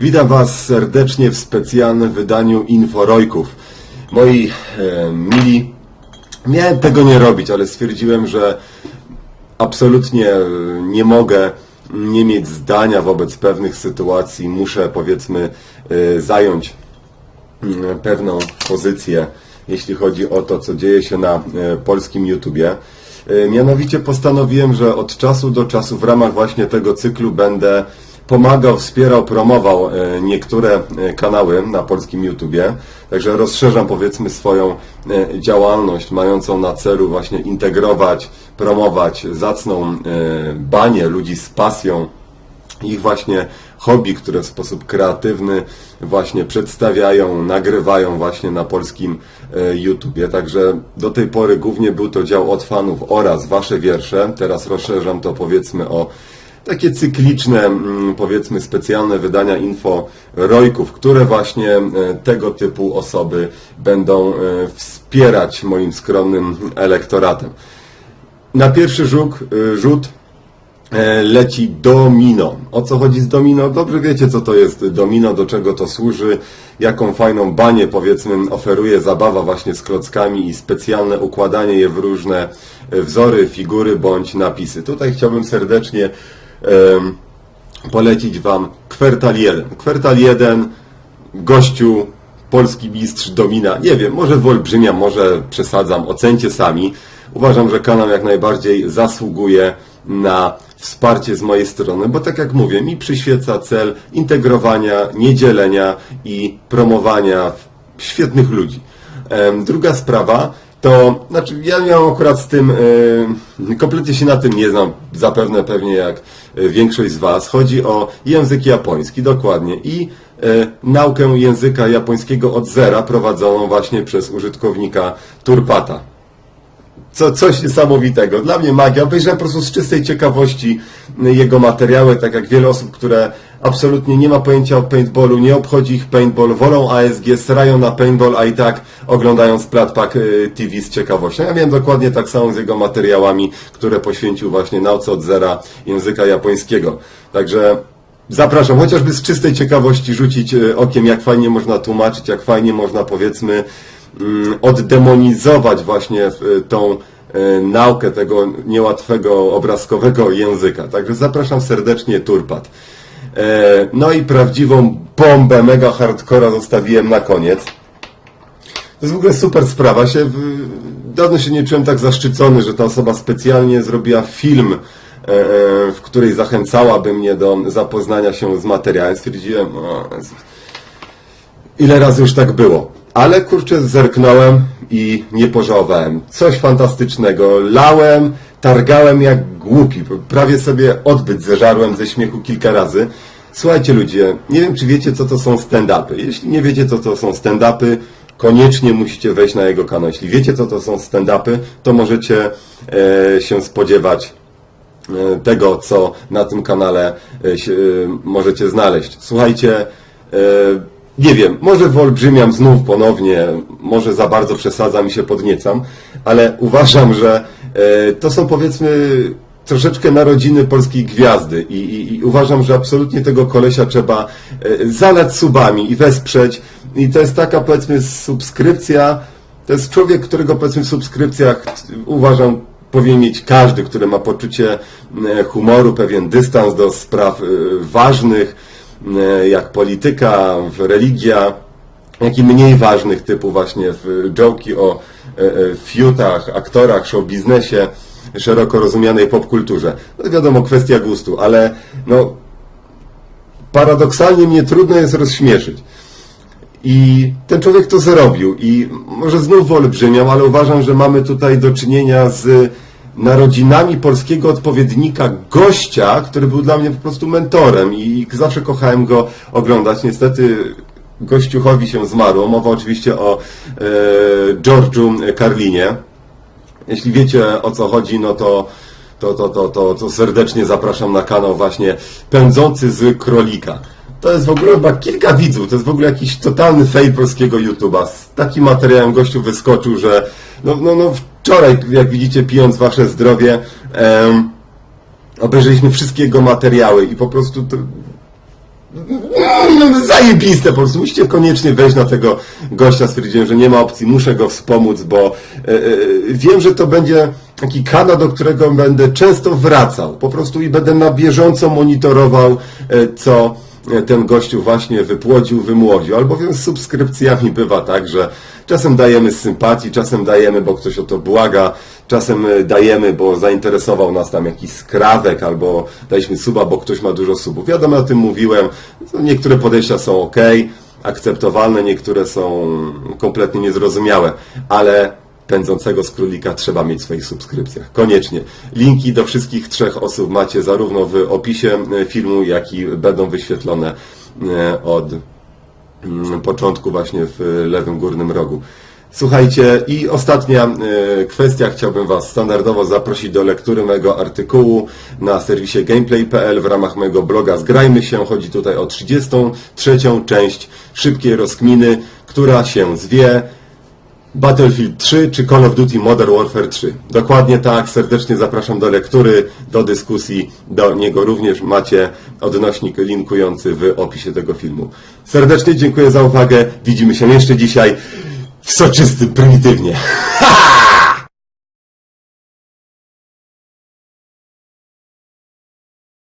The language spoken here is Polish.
Witam Was serdecznie w specjalnym wydaniu Inforojków. Moi e, mili, miałem tego nie robić, ale stwierdziłem, że absolutnie e, nie mogę nie mieć zdania wobec pewnych sytuacji. Muszę, powiedzmy, e, zająć mm, pewną pozycję, jeśli chodzi o to, co dzieje się na e, polskim YouTubie. E, Mianowicie postanowiłem, że od czasu do czasu w ramach właśnie tego cyklu będę pomagał, wspierał, promował e, niektóre e, kanały na polskim YouTubie. Także rozszerzam powiedzmy swoją e, działalność mającą na celu właśnie integrować, promować zacną banię ludzi z pasją ich właśnie hobby, które w sposób kreatywny właśnie przedstawiają, nagrywają właśnie na polskim YouTubie. Także do tej pory głównie był to dział od fanów oraz wasze wiersze. Teraz rozszerzam to powiedzmy o takie cykliczne, mm, powiedzmy specjalne wydania info rojków, które właśnie e, tego typu osoby będą e, wspierać moim skromnym elektoratem. Na pierwszy rzut, e, leci domino. O co chodzi z domino? Dobrze wiecie, co to jest domino, do czego to służy, jaką fajną banię, powiedzmy, oferuje zabawa właśnie z klockami i specjalne układanie je w różne wzory, figury bądź napisy. Tutaj chciałbym serdecznie polecić Wam kwartal 1. Kwartal 1, gościu, polski mistrz domina. Nie wiem, może wyolbrzymiam, może przesadzam, ocencie sami. Uważam, że kanał jak najbardziej zasługuje na wsparcie z mojej strony, bo tak jak mówię, mi przyświeca cel integrowania, niedzielenia i promowania świetnych ludzi. Druga sprawa to, znaczy ja miałem akurat z tym, e, kompletnie się na tym nie znam, zapewne pewnie jak e, większość z Was. Chodzi o język japoński, dokładnie, i e, naukę języka japońskiego od zera prowadzoną właśnie przez użytkownika Turpata co, coś niesamowitego. Dla mnie magia. Obejrzałem po prostu z czystej ciekawości jego materiały, tak jak wiele osób, które absolutnie nie ma pojęcia o paintballu, nie obchodzi ich paintball, wolą ASG, srają na paintball, a i tak oglądają Splatpak y, TV z ciekawością. Ja miałem dokładnie tak samo z jego materiałami, które poświęcił właśnie nauce od zera języka japońskiego. Także Zapraszam, chociażby z czystej ciekawości rzucić e, okiem, jak fajnie można tłumaczyć, jak fajnie można powiedzmy oddemonizować właśnie e, tą e, naukę tego niełatwego obrazkowego języka. Także zapraszam serdecznie Turpat. E, No i prawdziwą bombę mega hardcora zostawiłem na koniec. To jest w ogóle super sprawa. Się, dawno się nie czułem tak zaszczycony, że ta osoba specjalnie zrobiła film, w której zachęcałaby mnie do zapoznania się z materiałem. Stwierdziłem, o, ile razy już tak było. Ale kurczę, zerknąłem i nie pożałowałem. Coś fantastycznego. Lałem, targałem jak głupi. Prawie sobie odbyt zeżarłem ze śmiechu kilka razy. Słuchajcie ludzie, nie wiem czy wiecie co to są stand-upy. Jeśli nie wiecie co to są stand-upy, koniecznie musicie wejść na jego kanał. Jeśli wiecie co to są stand-upy, to możecie e, się spodziewać e, tego, co na tym kanale e, się, e, możecie znaleźć. Słuchajcie, e, nie wiem, może wyolbrzymiam znów ponownie, może za bardzo przesadzam i się podniecam, ale uważam, że e, to są powiedzmy troszeczkę narodziny polskiej gwiazdy i, i, i uważam, że absolutnie tego kolesia trzeba e, zalać subami i wesprzeć. I to jest taka powiedzmy subskrypcja, to jest człowiek, którego powiedzmy w subskrypcjach uważam powinien mieć każdy, który ma poczucie e, humoru, pewien dystans do spraw ważnych, jak polityka, religia, jak i mniej ważnych, typu właśnie joki o e, e, fiutach, aktorach, show biznesie, szeroko rozumianej popkulturze. No wiadomo, kwestia gustu, ale no paradoksalnie mnie trudno jest rozśmieszyć. I ten człowiek to zrobił i może znów wyolbrzymiał, ale uważam, że mamy tutaj do czynienia z narodzinami polskiego odpowiednika gościa, który był dla mnie po prostu mentorem i zawsze kochałem go oglądać. Niestety gościuchowi się zmarło. Mowa oczywiście o e, George'u Carlinie. Jeśli wiecie o co chodzi, no to, to, to, to, to, to serdecznie zapraszam na kanał właśnie Pędzący z Królika. To jest w ogóle chyba kilka widzów, to jest w ogóle jakiś totalny fail polskiego YouTube'a. Z takim materiałem gościu wyskoczył, że no, no, no wczoraj, jak widzicie, pijąc wasze zdrowie, em, obejrzeliśmy wszystkie jego materiały i po prostu to, No, zajebiste, po prostu musicie koniecznie wejść na tego gościa. Stwierdziłem, że nie ma opcji, muszę go wspomóc, bo e, wiem, że to będzie taki kanał, do którego będę często wracał. Po prostu i będę na bieżąco monitorował, e, co ten gościu właśnie wypłodził, wymłodził. Albowiem z subskrypcjami bywa tak, że czasem dajemy z sympatii, czasem dajemy, bo ktoś o to błaga, czasem e, dajemy, bo zainteresował nas tam jakiś skrawek, albo daliśmy suba, bo ktoś ma dużo subów. Wiadomo, o tym mówiłem. Niektóre podejścia są ok, akceptowalne, niektóre są kompletnie niezrozumiałe, ale pędzącego z królika trzeba mieć w swoich subskrypcjach. Koniecznie. Linki do wszystkich trzech osób macie zarówno w opisie e, filmu, jak i będą wyświetlone e, od mm, początku właśnie w lewym górnym rogu. Słuchajcie, i ostatnia e, kwestia, chciałbym Was standardowo zaprosić do lektury mojego artykułu na serwisie gameplay.pl w ramach mojego bloga Zgrajmy się. Chodzi tutaj o 33. część szybkiej rozkminy, która się zwie Battlefield 3 czy Call of Duty Modern Warfare 3. Dokładnie tak, serdecznie zapraszam do lektury, do dyskusji, do niego również macie odnośnik linkujący w opisie tego filmu. Serdecznie dziękuję za uwagę, widzimy się jeszcze dzisiaj w soczystym, prymitywnie. Ha!